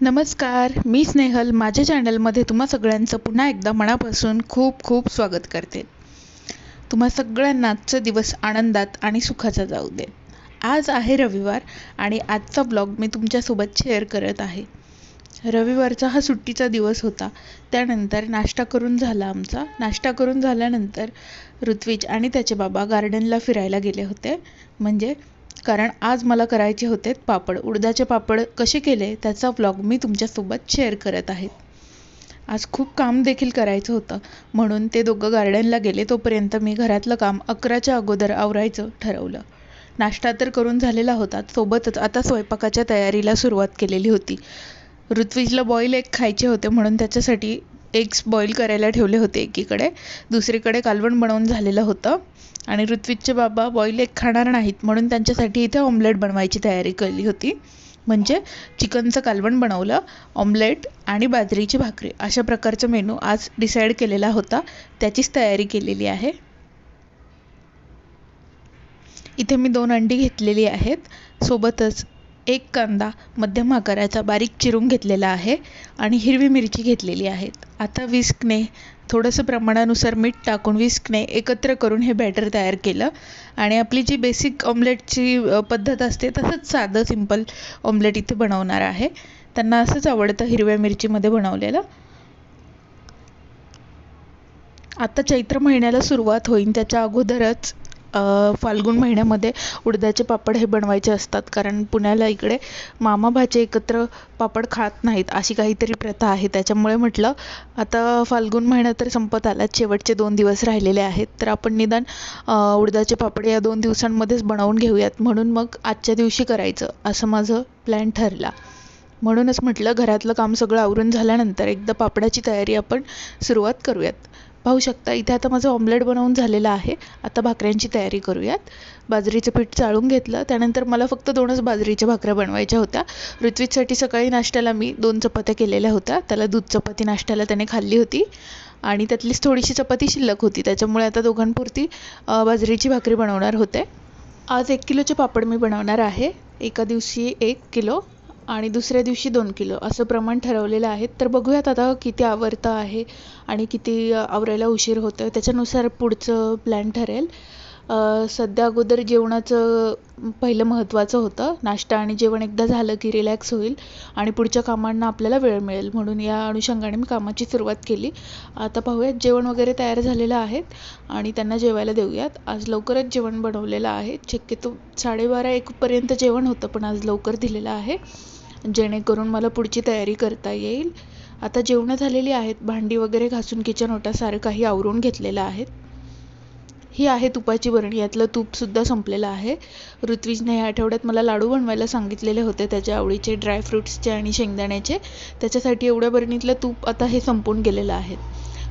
नमस्कार मी स्नेहल. माझ्या चॅनलमध्ये तुम्हा सगळ्यांचं पुन्हा एकदा मनापासून खूप खूप स्वागत करते. तुम्हा सगळ्यांना आजचा दिवस आनंदात आणि सुखाचा जाऊ दे. आज आहे रविवार आणि आजचा ब्लॉग मी तुमच्यासोबत शेअर करत आहे. रविवारचा हा सुट्टीचा दिवस होता. त्यानंतर नाश्ता करून झाला आमचा. नाश्ता करून झाल्यानंतर ऋत्विज आणि त्याचे बाबा गार्डनला फिरायला गेले होते. म्हणजे कारण आज मला करायचे होते पापड. उडदाचे पापड कसे केले त्याचा व्लॉग मी तुमच्यासोबत शेअर करत आहे. आज खूप काम देखील करायचं होतं. म्हणून ते दोघं गार्डनला गेले तोपर्यंत मी घरातलं काम अकराच्या अगोदर आवरायचं ठरवलं. नाश्ता तर करून झालेला होता. सोबतच आता स्वयंपाकाच्या तयारीला सुरुवात केलेली होती. ऋत्विजला बॉईल एक खायचे होते म्हणून त्याच्यासाठी एग्स बॉईल करायला ठेवले होते एकीकडे. दुसरीकडे कालवण बनवून झालेलं होतं. आणि ऋत्विजचे बाबा बॉईल एग खाणार नाहीत म्हणून त्यांच्यासाठी इथे ऑमलेट बनवायची तयारी केली होती. म्हणजे चिकनचं कालवण बनवलं ऑमलेट आणि बाजरीची भाकरी अशा प्रकारचा मेनू आज डिसाईड केलेला होता. त्याचीच तयारी केलेली आहे. इथे मी दोन अंडी घेतलेली आहेत. सोबतच एक कांदा मध्यम आकाराचा बारीक चिरून घेतलेला आहे आणि हिरवी मिरची घेतलेली आहेत. आता विस्कने थोडंसं प्रमाणानुसार मीठ टाकून विस्कने एकत्र करून हे बॅटर तयार केलं. आणि आपली जी बेसिक ऑमलेटची पद्धत असते तसंच साधं सिंपल ऑमलेट इथे बनवणार आहे. त्यांना असंच आवडतं हिरव्या मिरचीमध्ये बनवलेलं. आता चैत्र महिन्याला सुरुवात होईल त्याच्या अगोदरच फाल्गुन महिन्यामध्ये उडदाचे पापड हे बनवायचे असतात. कारण पुण्याला इकडे मामा भाचे एकत्र पापड खात नाहीत अशी काहीतरी प्रथा आहे. त्याच्यामुळे म्हटलं आता फाल्गुन महिना तर संपत आला शेवटचे दोन दिवस राहिलेले आहेत. तर आपण निदान उडदाचे पापड या दोन दिवसांमध्येच बनवून घेऊयात. म्हणून मग आजच्या दिवशी करायचं असं माझं प्लॅन ठरला. म्हणूनच म्हटलं घरातलं काम सगळं आवरून झाल्यानंतर एकदा पापडाची तयारी आपण सुरुवात करूयात. पाहू शकता. इथे आता माझं ऑमलेट बनवून झालेलं आहे. आता भाकऱ्यांची तयारी करूयात. बाजरीचं पीठ चाळून घेतलं. त्यानंतर मला फक्त दोनच बाजरीच्या भाकऱ्या बनवायच्या होत्या. ऋत्विजसाठी सकाळी नाश्त्याला मी दोन चपात्या केलेल्या होत्या. त्याला दूध चपाती नाश्त्याला त्याने खाल्ली होती. आणि त्यातलीच थोडीशी चपाती शिल्लक होती. त्याच्यामुळे आता दोघांपुरती बाजरीची भाकरी बनवणार होते. आज एक किलोचे पापड मी बनवणार आहे. एका दिवशी एक किलो. आणि दुसऱ्या दिवशी दोन किलो. असं प्रमाण ठरवलेलं आहे. तर बघूयात आता किती आवरतं आहे आणि किती आवरायला उशीर होतो त्याच्यानुसार पुढचं प्लॅन ठरेल. सध्या अगोदर जेवणाचं पहिलं महत्त्वाचं होतं. नाश्ता आणि जेवण एकदा झालं की रिलॅक्स होईल आणि पुढच्या कामांना आपल्याला वेळ मिळेल. म्हणून या अनुषंगाने मी कामाची सुरुवात केली. आता पाहूयात जेवण वगैरे तयार झालेलं आहेत आणि त्यांना जेवायला देऊयात. आज लवकरच जेवण बनवलेलं आहे. शक्यतो साडेबारा एकपर्यंत जेवण होतं पण आज लवकर दिलेलं आहे. जेणेकरून मला पुढची तयारी करता येईल. आता जेवणं झालेली आहेत. भांडी वगैरे घासून किचन ओटा सारं काही आवरून घेतलेलं आहेत. ही आहे तुपाची बरणी यातलं तूपसुद्धा संपलेलं आहे. ऋत्विजने या आठवड्यात मला लाडू बनवायला सांगितलेले होते. त्याच्या आवडीचे ड्रायफ्रूट्सचे आणि शेंगदाण्याचे. त्याच्यासाठी एवढ्या बरणीतलं तूप आता हे संपून गेलेलं आहे.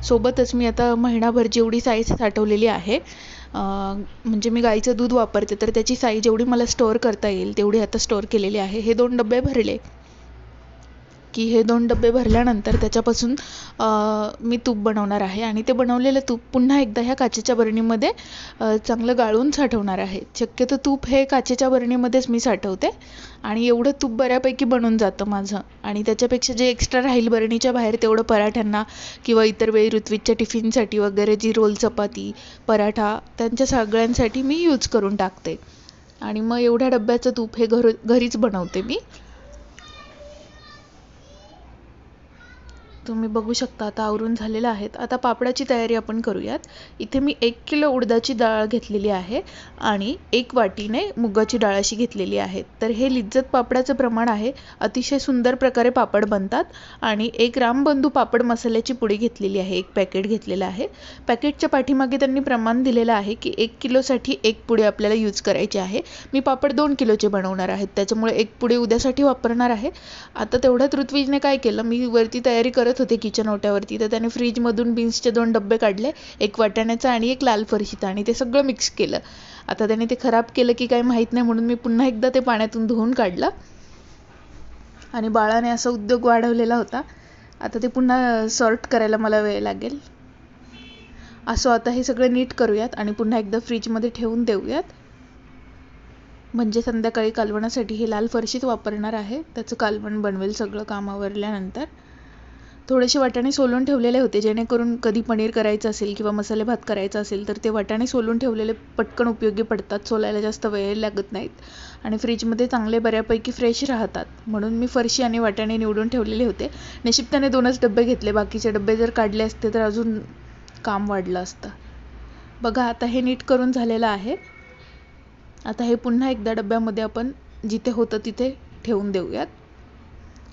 सोबतच मी आता महिनाभर जेवढी साईज साठवलेली आहे म्हणजे मी गाईचं दूध वापरते तर त्याची साई जेवढी मला स्टोअर करता येईल तेवढी आता स्टोअर केलेली आहे. हे दोन डबे भरले. की हे दोन डबे भरल्यानंतर त्याच्यापासून मी तूप बनवणार आहे. आणि ते बनवलेलं तूप पुन्हा एकदा ह्या काचेच्या बरणीमध्ये चांगलं गाळून साठवणार आहे. शक्यतो तूप हे काचेच्या बरणीमध्येच मी साठवते. आणि एवढं तूप बऱ्यापैकी बनून जातं माझं. आणि त्याच्यापेक्षा जे एक्स्ट्रा राहील बरणीच्या बाहेर तेवढं पराठ्यांना किंवा इतर वेळी ऋत्विकच्या टिफिनसाठी वगैरे जी रोल चपाती पराठा त्यांच्या सगळ्यांसाठी मी यूज करून टाकते. आणि मग एवढ्या डब्याचं तूप हे घर घरीच बनवते मी. तुम्ही बघू शकता आता आवरून झालेलं आहेत. आता पापडाची तयारी आपण करूयात. इथे मी एक किलो उडदाची डाळ घेतलेली आहे आणि एक वाटीने मुगाची डाळ अशी घेतलेली आहे. तर हे लिज्जत पापडाचं प्रमाण आहे. अतिशय सुंदर प्रकारे पापड बनतात आणि एक रामबंधू पापड मसाल्याची पुडी घेतलेली आहे. एक पॅकेट घेतलेलं आहे. पॅकेटच्या पाठीमागे त्यांनी प्रमाण दिलेलं आहे की एक किलोसाठी एक पुडी आपल्याला यूज करायची आहे. मी पापड दोन किलोचे बनवणार आहेत त्याच्यामुळे एक पुडी उद्यासाठी वापरणार आहे. आता तेवढ्यात ऋत्विजने काय केलं? मी वरती तयारी करत होते किचन ओट्यावरती. तर त्याने फ्रीजमधून बीन्सचे दोन डबे काढले एक वाटाण्याचा आणि एक लाल फरशीचा आणि ते सगळं मिक्स केलं. आता त्याने ते खराब केलं की काही माहीत नाही म्हणून मी पुन्हा एकदा ते पाण्यातून धुवून काढलं. आणि बाळाने असा उद्योग वाढवलेला होता. आता ते पुन्हा सॉर्ट करायला मला वेळ लागेल. असं आता हे सगळं नीट करूयात आणि पुन्हा एकदा फ्रीजमध्ये ठेवून देऊयात. म्हणजे संध्याकाळी कालवणासाठी हे लाल फरशीच वापरणार आहे. त्याचं कालवण बनवेल सगळं काम आवरल्यानंतर. थोडेसे वाटाणे सोलून ठेवलेले होते. जेणेकरून कधी पनीर करायचं असेल किंवा मसाले भात करायचा असेल तर ते वाटाणे सोलून ठेवलेले पटकन उपयोगी पडतात. सोलायला जास्त वेळ लागत नाहीत. आणि फ्रीजमध्ये चांगले बऱ्यापैकी फ्रेश राहतात. म्हणून मी फरशी आणि वाटाणे निवडून ठेवलेले होते. निशिप्ताने दोनच डबे घेतले. बाकीचे डबे जर काढले असते तर अजून काम वाढलं असतं. बघा आता हे नीट करून झालेलं आहे. आता हे पुन्हा एकदा डब्यामध्ये आपण जिथे होतं तिथे ठेवून देऊयात.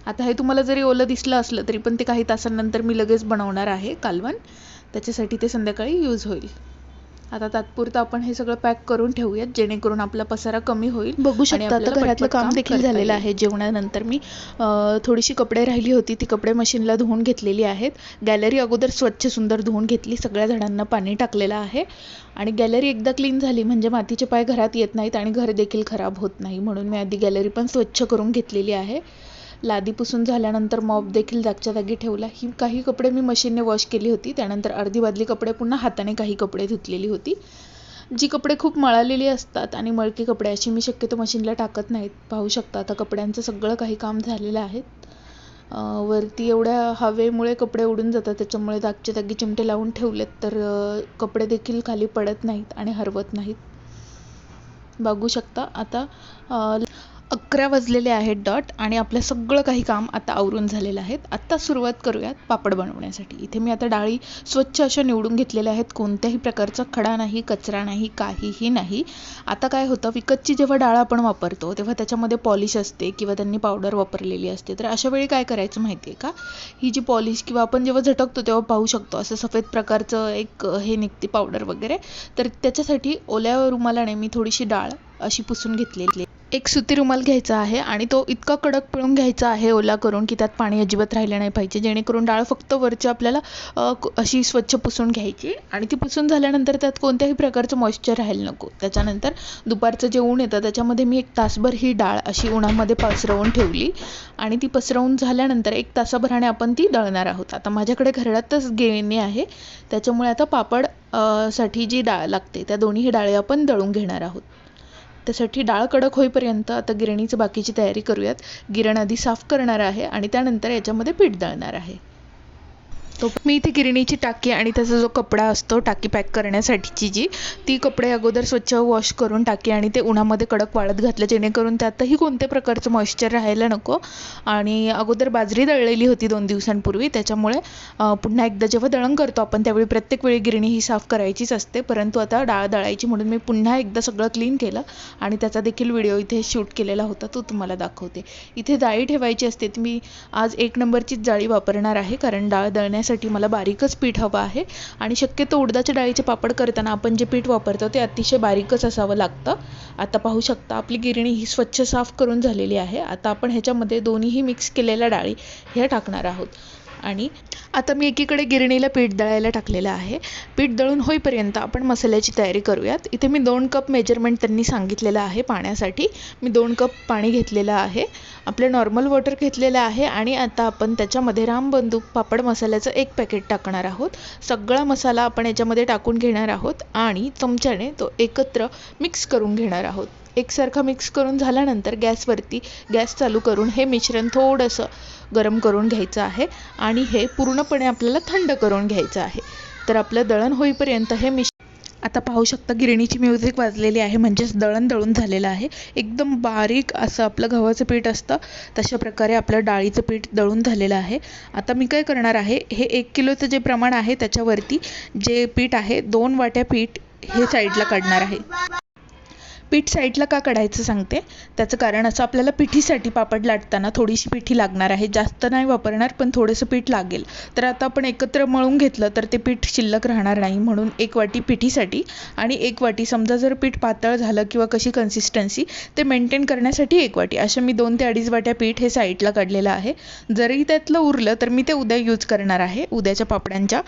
आता हे तुम्हाला जरी ओलं दिसलं असलं तरी पण ते काही तासांनंतर मी लगेच बनवणार आहे कालवण. त्याच्यासाठी ते संध्याकाळी यूज होईल. आता तात्पुरतं आपण हे सगळं पॅक करून ठेवूयात जेणेकरून आपला पसारा कमी होईल बघू शकता आता घरातलं काम देखील झालेलं आहे. जेवणानंतर मी थोडीशी कपडे राहिली होती ती कपडे मशीनला धुवून घेतलेली आहेत. गॅलरी अगोदर स्वच्छ सुंदर धुवून घेतली सगळ्या झाडांना पाणी टाकलेलं आहे. आणि गॅलरी एकदा क्लीन झाली म्हणजे मातीचे पाय घरात येत नाहीत आणि घर देखील खराब होत नाही म्हणून मी आधी गॅलरी पण स्वच्छ करून घेतलेली आहे. लादी पुसून झाल्यानंतर मॉप देखील जागच्या जागी ठेवला. ही काही कपडे मी मशीनने वॉश केली होती. त्यानंतर अर्धी बादली कपडे पुन्हा हाताने काही कपडे धुतलेली होती. जी कपडे खूप मळालेली असतात आणि मळकी कपडे अशी मी शक्यतो मशीनला टाकत नाहीत. पाहू शकता आता कपड्यांचं सगळं काही काम झालेलं आहे. वरती एवढ्या हवेमुळे कपडे उडून जातात. त्याच्यामुळे जागच्या जागी चिमटे लावून ठेवलेत तर कपडे देखील खाली पडत नाहीत आणि हरवत नाहीत. बघू शकता आता अकरा वाजलेले आहेत डॉट आणि आपलं सगळं काही काम आता आवरून झालेलं आहेत. आत्ता सुरुवात करूयात पापड बनवण्यासाठी. इथे मी आता डाळी स्वच्छ अशा निवडून घेतलेल्या आहेत. कोणत्याही प्रकारचा खडा नाही कचरा नाही काहीही नाही. आता काय होतं विकतची जेव्हा डाळ आपण वापरतो तेव्हा त्याच्यामध्ये पॉलिश असते किंवा त्यांनी पावडर वापरलेली असते. तर अशा वेळी काय करायचं माहिती आहे का? ही जी पॉलिश किंवा आपण जेव्हा झटकतो तेव्हा पाहू शकतो. असं सफेद प्रकारचं एक हे निघते पावडर वगैरे. तर त्याच्यासाठी ओल्या रुमालाने मी थोडीशी डाळ अशी पुसून घेतलेली एक सुती रुमाल घ्यायचा आहे आणि तो इतका कडक पिळून घ्यायचा आहे ओला करून की त्यात पाणी अजिबात राहिलं नाही पाहिजे. जेणेकरून डाळ फक्त वरची आपल्याला अशी स्वच्छ पुसून घ्यायची आणि ती पुसून झाल्यानंतर त्यात कोणत्याही प्रकारचं मॉइश्चर राहायला नको. त्याच्यानंतर दुपारचं जे ऊन येतं त्याच्यामध्ये मी एक तासभर ही डाळ अशी उन्हामध्ये पसरवून ठेवली आणि ती पसरवून झाल्यानंतर एक तासाभराने आपण ती दळणार आहोत. आता माझ्याकडे घरातच गिरणी आहे. त्याच्यामुळे आता पापडसाठी जी डाळ लागते त्या दोन्ही डाळी आपण दळून घेणार आहोत. त्यासाठी डाळ कडक होईपर्यंत आता गिरणीची बाकीची तयारी करूयात. गिरण आधी साफ करणार आहे आणि त्यानंतर याच्यामध्ये पीठ दळणार आहे. तो मी इथे गिरणीची टाकी आणि त्याचा जो कपडा असतो टाकी पॅक करण्यासाठीची जी ती कपडे अगोदर स्वच्छ वॉश करून टाकी आणि ते उन्हामध्ये कडक वाळत घातलं जेणेकरून त्यातही कोणत्या प्रकारचं मॉइश्चर राहायला नको. आणि अगोदर बाजरी दळलेली होती दोन दिवसांपूर्वी त्याच्यामुळे पुन्हा एकदा जेव्हा दळण करतो आपण त्यावेळी प्रत्येक वेळी गिरणी ही साफ करायचीच असते. परंतु आता डाळ दळायची म्हणून मी पुन्हा एकदा सगळं क्लीन केलं आणि त्याचा देखील व्हिडिओ इथे शूट केलेला होता तो तुम्हाला दाखवते. इथे जाळी ठेवायची असते मी आज एक नंबरचीच जाळी वापरणार आहे कारण डाळ दळण्यास साठी मला बारीकच पीठ हवं आहे. आणि शक्यतो उडदाच्या डाळीचे पापड करताना आपण जे पीठ वापरतो ते अतिशय बारीकच असावं लागतं. आता पाहू शकता आपली गिरणी ही स्वच्छ साफ करून झालेली आहे. आता आपण ह्याच्यामध्ये दोन्हीही मिक्स केलेल्या डाळी ह्या टाकणार आहोत. आणि आता मी एकीकडे गिरणीला पीठ दळायला टाकलेलं आहे. पीठ दळून होईपर्यंत आपण मसाल्याची तयारी करूयात. इथे मी दोन कप मेजरमेंट त्यांनी सांगितलेलं आहे पाण्यासाठी. मी दोन कप पाणी घेतलेलं आहे. आपलं नॉर्मल वॉटर घेतलेलं आहे आणि आता आपण त्याच्यामध्ये रामबंधू पापड मसाल्याचं एक पॅकेट टाकणार आहोत. सगळा मसाला आपण याच्यामध्ये टाकून घेणार आहोत आणि चमच्याने तो एकत्र मिक्स करून घेणार आहोत. एकसारखं मिक्स करून झाल्यानंतर गॅसवरती गॅस चालू करून हे मिश्रण थोडंसं गरम करून घ्यायचं आहे आणि हे पूर्णपणे आपल्याला थंड करून घ्यायचं आहे. तर आपलं दळण होईपर्यंत हे मिश आता पाहू शकता गिरणीची म्युझिक वाजलेली आहे म्हणजेच दळण दळून झालेलं आहे. एकदम बारीक असं आपलं गव्हाचं पीठ असतं तशा प्रकारे आपलं डाळीचं पीठ दळून झालेलं आहे. आता मी काय करणार आहे हे एक किलोचं जे प्रमाण आहे त्याच्यावरती जे पीठ आहे दोन वाट्या पीठ हे साईडला काढणार आहे. पीठ साईडला का काढायचं सांगते? त्याचं कारण असं आपल्याला पिठीसाठी पापड लाटताना थोडीशी पिठी लागणार आहे. जास्त नाही वापरणार पण थोडंसं पीठ लागेल. तर आता आपण एकत्र मळून घेतलं तर ते पीठ शिल्लक राहणार नाही. म्हणून एक वाटी पिठीसाठी आणि एक वाटी समजा जर पीठ पातळ झालं किंवा कशी कन्सिस्टन्सी ते मेंटेन करण्यासाठी एक वाटी. अशा मी दोन ते अडीच वाट्या पीठ हे साईडला काढलेलं आहे. जरी त्यातलं उरलं तर मी ते उद्या यूज करणार आहे. उद्याच्या पापड्यांच्या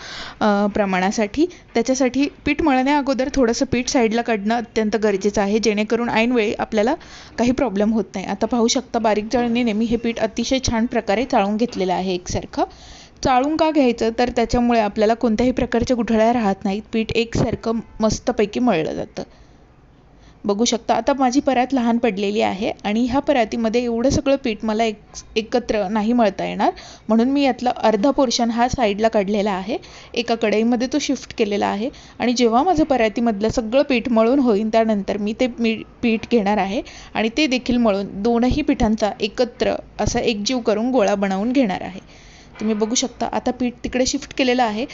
प्रमाणासाठी. त्याच्यासाठी पीठ मळण्या अगोदर थोडंसं पीठ साईडला काढणं अत्यंत गरजेचं आहे. जेणेकरून ऐनवेळी आपल्याला काही प्रॉब्लेम होत नाही. आता पाहू शकता बारीक जळणीने मी हे पीठ अतिशय छान प्रकारे चाळून घेतलेलं आहे एकसारखं. चाळून का घ्यायचं? तर त्याच्यामुळे आपल्याला कोणत्याही प्रकारच्या गुठळ्या राहत नाहीत. पीठ एकसारखं मस्तपैकी मळलं जातं. बघू शकता. आता माझी परात लहान पडलेली आहे आणि ह्या परातीमध्ये एवढं सगळं पीठ मला एक एकत्र नाही मळता येणार. म्हणून मी यातला अर्धा पोर्शन हा साईडला काढलेला आहे. एका कढईमध्ये तो शिफ्ट केलेला आहे. आणि जेव्हा माझं परातीमधलं सगळं पीठ मळून होईल त्यानंतर मी ते मी पीठ घेणार आहे. आणि ते देखील मळून दोनही पिठांचा एकत्र असा एकजीव करून गोळा बनवून घेणार आहे. तुम्ही बघू शकता. आता पीठ तिकडे शिफ्ट केलेलं आहे.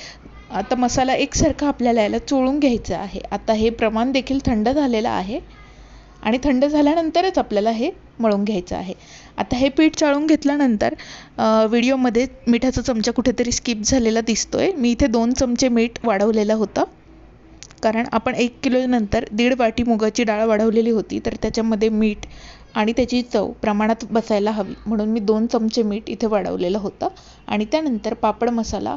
आता मसाला एकसारखा आपल्याला याला चोळून घ्यायचा आहे. आता हे प्रमाण देखील थंड झालेलं आहे. आणि थंड झाल्यानंतरच आपल्याला हे मळून घ्यायचं आहे. आता हे पीठ चाळून घेतल्यानंतर व्हिडिओमध्ये मिठाचा चमचा कुठेतरी स्किप झालेला दिसतो आहे मी इथे दोन चमचे मीठ वाढवलेलं होतं. कारण आपण एक किलोनंतर दीड वाटी मुगाची डाळ वाढवलेली होती तर त्याच्यामध्ये मीठ आणि त्याची चव प्रमाणात बसायला हवी. म्हणून मी दोन चमचे मीठ इथे वाढवलेलं होतं. आणि त्यानंतर पापड मसाला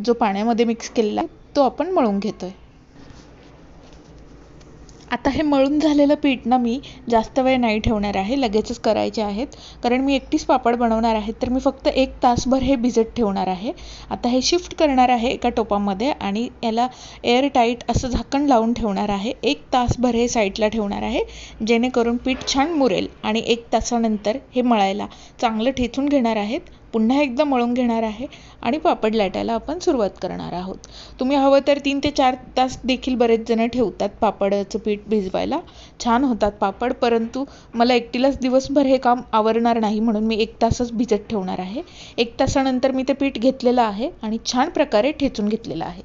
जो पाण्यामध्ये मिक्स केलेला आहे तो आपण मळून घेतोय. आता हे मळून झालेलं पीठ ना मी जास्त वेळ नाही ठेवणार आहे लगेचच करायचे आहेत. कारण मी एकटीच पापड बनवणार आहे तर मी फक्त एक तासभर हे भिजत ठेवणार आहे. आता हे शिफ्ट करणार आहे एका टोपामध्ये आणि याला एअर टाईट असं झाकण लावून ठेवणार आहे. एक तासभर हे साईडला ठेवणार आहे जेणेकरून पीठ छान मुरेल आणि एक तासानंतर हे मळायला चांगलं ठेचून घेणार आहेत. पुन्हा एकदा मळून घेणार आहे आणि पापड लाटायला आपण सुरुवात करणार आहोत. तुम्ही हवं तर तीन ते चार तास देखील बरेच जण ठेवतात पापडाचं पीठ भिजवायला. छान होतात पापड परंतु मला एकटीलाच दिवसभर हे काम आवरणार नाही म्हणून मी एक तासच भिजत ठेवणार आहे. एक तासानंतर मी ते पीठ घेतलेलं आहे आणि छान प्रकारे ठेचून घेतलेलं आहे.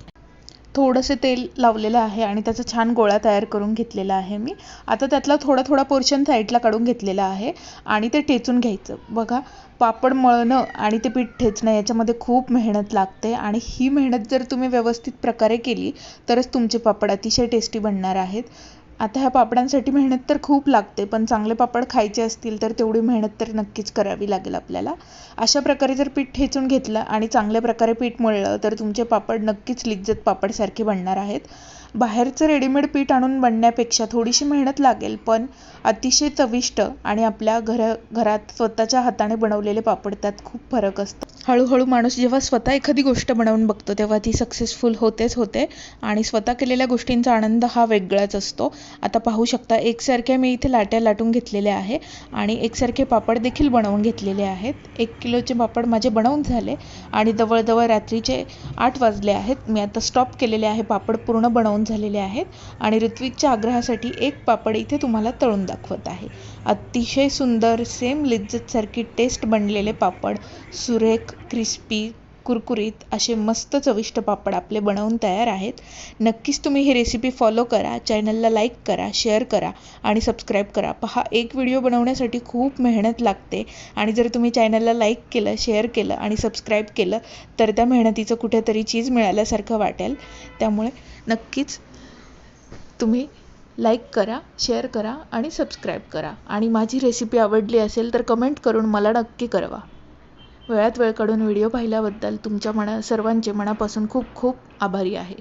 थोडंसं तेल लावलेलं आहे आणि त्याचा छान गोळा तयार करून घेतलेला आहे मी. आता त्यातला थोडा थोडा पोर्शन साईडला काढून घेतलेला आहे आणि ते ठेचून घ्यायचं. बघा पापड मळणं आणि ते पीठ ठेचणं याच्यामध्ये खूप मेहनत लागते आणि ही मेहनत जर तुम्ही व्यवस्थित प्रकारे केली तरच तुमचे पापड अतिशय टेस्टी बनणार आहेत. आता ह्या पापडांसाठी मेहनत तर खूप लागते पण चांगले पापड खायचे असतील तर तेवढी मेहनत तर नक्कीच करावी लागेल आपल्याला. अशा प्रकारे जर पीठ ठेचून घेतलं आणि चांगल्या प्रकारे पीठ मळलं तर तुमचे पापड नक्कीच लिज्जत पापडसारखे बनणार आहेत. बाहेरचं रेडीमेड पीठ आणून बनण्यापेक्षा थोडीशी मेहनत लागेल पण अतिशय चविष्ट आणि आपल्या घर घरात स्वतःच्या हाताने बनवलेले पापड त्यात खूप फरक असतो. हळूहळू माणूस जेव्हा स्वतः एखादी गोष्ट बनवून बघतो तेव्हा ती सक्सेसफुल होतेच होते. आणि स्वतः केलेल्या गोष्टींचा आनंद हा वेगळाच असतो. आता पाहू शकता एकसारख्या मी इथे लाट्या लाटून घेतलेल्या आहे आणि एकसारखे पापड देखील बनवून घेतलेले आहेत. एक किलोचे पापड माझे बनवून झाले आणि जवळजवळ रात्रीचे आठ वाजले आहेत. मी आता स्टॉप केलेले आहे पापड पूर्ण बनवून झालेले आहेत आणि ऋत्विकच्या आग्रहासाठी एक पापड इथे तुम्हाला तळून दाखवत आहे. अतिशय सुंदर सेम लिज्जतसारखी टेस्ट बनलेले पापड. सुरेख क्रिस्पी कुरकुरीत असे मस्त चविष्ट पापड आपले बनवून तयार आहेत. नक्कीच तुम्ही ही रेसिपी फॉलो करा चॅनलला लाईक करा शेअर करा आणि सबस्क्राईब करा. पहा एक व्हिडिओ बनवण्यासाठी खूप मेहनत लागते आणि जर तुम्ही चॅनलला लाईक केलं शेअर केलं आणि सबस्क्राईब केलं तर त्या मेहनतीचं कुठेतरी चीज मिळाल्यासारखं वाटेल. त्यामुळे नक्कीच तुम्ही लाईक करा शेअर करा आणि सबस्क्राईब करा. आणि माझी रेसिपी आवडली असेल तर कमेंट करून मला नक्की कळवा. वेळात वेळ काढून व्हिडिओ पाहिल्याबद्दल तुमच्या मना सर्वांचे मनापासून खूप खूप आभारी आहे.